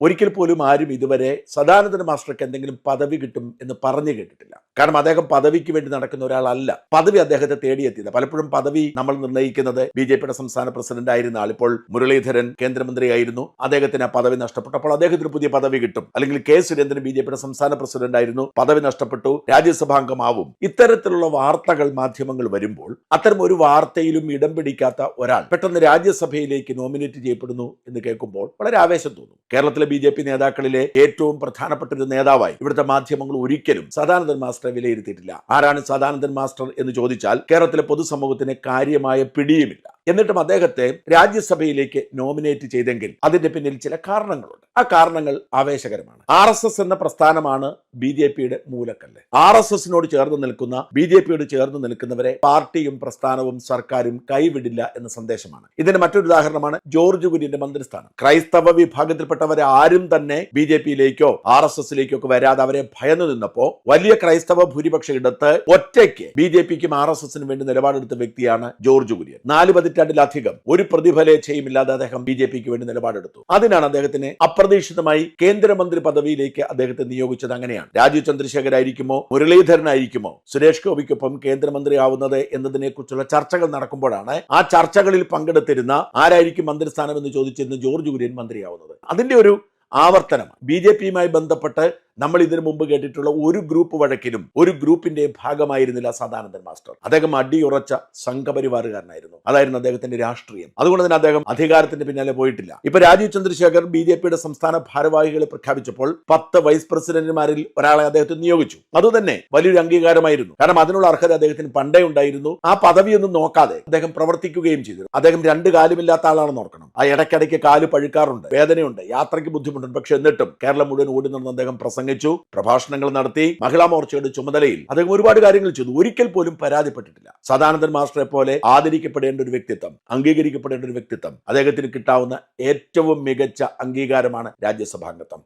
ഒരിക്കൽ പോലും ആരും ഇതുവരെ സദാനന്ദൻ മാസ്റ്റർക്ക് എന്തെങ്കിലും പദവി കിട്ടും എന്ന് പറഞ്ഞു കേട്ടിട്ടില്ല. കാരണം അദ്ദേഹം പദവിക്ക് വേണ്ടി നടക്കുന്ന ഒരാളല്ല. പദവി അദ്ദേഹത്തെ തേടിയെത്തിയത്. പലപ്പോഴും പദവി നമ്മൾ നിർണയിക്കുന്നത് ബി ജെ പിയുടെ സംസ്ഥാന പ്രസിഡന്റ് ആയിരുന്ന ആൾ. ഇപ്പോൾ മുരളീധരൻ കേന്ദ്രമന്ത്രിയായിരുന്നു. അദ്ദേഹത്തിന് ആ പദവി നഷ്ടപ്പെട്ടപ്പോൾ അദ്ദേഹത്തിന് പുതിയ പദവി കിട്ടും. അല്ലെങ്കിൽ കെ സുരേന്ദ്രൻ ബി ജെ പിയുടെ സംസ്ഥാന പ്രസിഡന്റ് ആയിരുന്നു. പദവി നഷ്ടപ്പെട്ടു. രാജ്യസഭാംഗമാവും ഇത്തരത്തിലുള്ള വാർത്തകൾ മാധ്യമങ്ങൾ വരുമ്പോൾ അത്തരം ഒരു വാർത്തയിലും ഇടം പിടിക്കാത്ത ഒരാൾ പെട്ടെന്ന് രാജ്യസഭയിലേക്ക് നോമിനേറ്റ് ചെയ്യപ്പെടുന്നു എന്ന് കേൾക്കുമ്പോൾ വളരെ ആവേശം തോന്നും. കേരളത്തിലെ ബി നേതാക്കളിലെ ഏറ്റവും പ്രധാനപ്പെട്ട ഒരു നേതാവായി ഇവിടുത്തെ മാധ്യമങ്ങൾ ഒരിക്കലും സദാനന്ദൻ മാസ്റ്ററെ വിലയിരുത്തിയിട്ടില്ല. ആരാണ് സദാനന്ദൻ മാസ്റ്റർ എന്ന് ചോദിച്ചാൽ കേരളത്തിലെ പൊതുസമൂഹത്തിന് കാര്യമായ പിടിയുമില്ല. എന്നിട്ടും അദ്ദേഹത്തെ രാജ്യസഭയിലേക്ക് നോമിനേറ്റ് ചെയ്തെങ്കിൽ അതിന്റെ പിന്നിൽ ചില കാരണങ്ങളുണ്ട്. ആ കാരണങ്ങൾ ആവേശകരമാണ്. ആർ എസ് എസ് എന്ന പ്രസ്ഥാനമാണ് ബി ജെ പിയുടെ മൂലക്കല്ല്. ആർ എസ് എസിനോട് ചേർന്ന് നിൽക്കുന്ന ബി ജെ പിയോട് ചേർന്ന് നിൽക്കുന്നവരെ പാർട്ടിയും പ്രസ്ഥാനവും സർക്കാരും കൈവിടില്ല എന്ന സന്ദേശമാണ്. ഇതിന് മറ്റൊരു ഉദാഹരണമാണ് ജോർജ് കുര്യന്റെ മന്ത്രിസ്ഥാനം. ക്രൈസ്തവ വിഭാഗത്തിൽപ്പെട്ടവരെ ആരും തന്നെ ബി ജെ പിയിലേക്കോ ആർ എസ് എസിലേക്കോ ഒക്കെ വരാതെ അവരെ ഭയന്നു നിന്നപ്പോ വലിയ ക്രൈസ്തവ ഭൂരിപക്ഷ ഇടത്ത് ഒറ്റയ്ക്ക് ബി ജെ പിക്കും ആർ എസ് എസിനും വേണ്ടി നിലപാടെടുത്ത വ്യക്തിയാണ് ജോർജ് കുര്യൻ. നാല് പതിറ്റാണ്ടിലധികം ഒരു പ്രതിഫലേച്ഛയും ഇല്ലാതെ അദ്ദേഹം ബി ജെ പിക്ക് വേണ്ടി നിലപാടെടുത്തു. അതിനാണ് അദ്ദേഹത്തിനെ അപ്രതീക്ഷിതമായി കേന്ദ്രമന്ത്രി പദവിയിലേക്ക് അദ്ദേഹത്തെ നിയോഗിച്ചത് അങ്ങനെയാണ്. രാജീവ് ചന്ദ്രശേഖർ ആയിരിക്കുമോ മുരളീധരനായിരിക്കുമോ? സുരേഷ് ഗോപിക്കൊപ്പം കേന്ദ്രമന്ത്രിയാവുന്നത് എന്നതിനെ കുറിച്ചുള്ള ചർച്ചകൾ നടക്കുമ്പോഴാണ് ആ ചർച്ചകളിൽ പങ്കെടുത്തിരുന്ന ആരായിരിക്കും മന്ത്രിസ്ഥാനം എന്ന് ചോദിച്ചിരുന്ന ജോർജ് കുര്യൻ മന്ത്രിയാവുന്നത്. അതിന്റെ ഒരു ആവർത്തനം. ബി ജെ പിയുമായി ബന്ധപ്പെട്ട് നമ്മൾ ഇതിനു മുമ്പ് കേട്ടിട്ടുള്ള ഒരു ഗ്രൂപ്പ് വഴക്കിലും ഒരു ഗ്രൂപ്പിന്റെ ഭാഗമായിരുന്നില്ല സദാനന്ദൻ മാസ്റ്റർ. അദ്ദേഹം അടിയുറച്ച സംഘപരിവാറുകാരനായിരുന്നു. അതായിരുന്നു അദ്ദേഹത്തിന്റെ രാഷ്ട്രീയം. അതുകൊണ്ട് തന്നെ അദ്ദേഹം അധികാരത്തിന്റെ പിന്നാലെ പോയിട്ടില്ല. ഇപ്പൊ രാജീവ് ചന്ദ്രശേഖർ ബി ജെ പിയുടെ സംസ്ഥാന ഭാരവാഹികളെ പ്രഖ്യാപിച്ചപ്പോൾ പത്ത് വൈസ് പ്രസിഡന്റുമാരിൽ ഒരാളെ അദ്ദേഹത്തെ നിയോഗിച്ചു. അതുതന്നെ വലിയൊരു അംഗീകാരമായിരുന്നു. കാരണം അതിനുള്ള അർഹത അദ്ദേഹത്തിന് പണ്ടേ ഉണ്ടായിരുന്നു. ആ പദവിയൊന്നും നോക്കാതെ അദ്ദേഹം പ്രവർത്തിക്കുകയും ചെയ്തു അദ്ദേഹം രണ്ട് കാലുമില്ലാത്ത ആളാണെന്ന് ഓർക്കണം. ആ ഇടയ്ക്കിടയ്ക്ക് കാൽ പഴുക്കാറുണ്ട് വേദനയുണ്ട് യാത്രയ്ക്ക് ബുദ്ധിമുട്ടുണ്ട്. പക്ഷെ എന്നിട്ടും കേരളം മുഴുവൻ ഓടി നടന്ന് അദ്ദേഹം പ്രസംഗിച്ചു പ്രഭാഷണങ്ങൾ നടത്തി മഹിളാ മോർച്ചയുടെ ചുമതലയിൽ അദ്ദേഹം ഒരുപാട് കാര്യങ്ങൾ ചെയ്തു. ഒരിക്കൽ പോലും പരാതിപ്പെട്ടിട്ടില്ല. സദാനന്ദൻ മാസ്റ്ററെ പോലെ ആദരിക്കപ്പെടേണ്ട ഒരു വ്യക്തിത്വം അംഗീകരിക്കപ്പെടേണ്ട ഒരു വ്യക്തിത്വം അദ്ദേഹത്തിന് കിട്ടാവുന്ന ഏറ്റവും മികച്ച അംഗീകാരമാണ് രാജ്യസഭാംഗത്വം.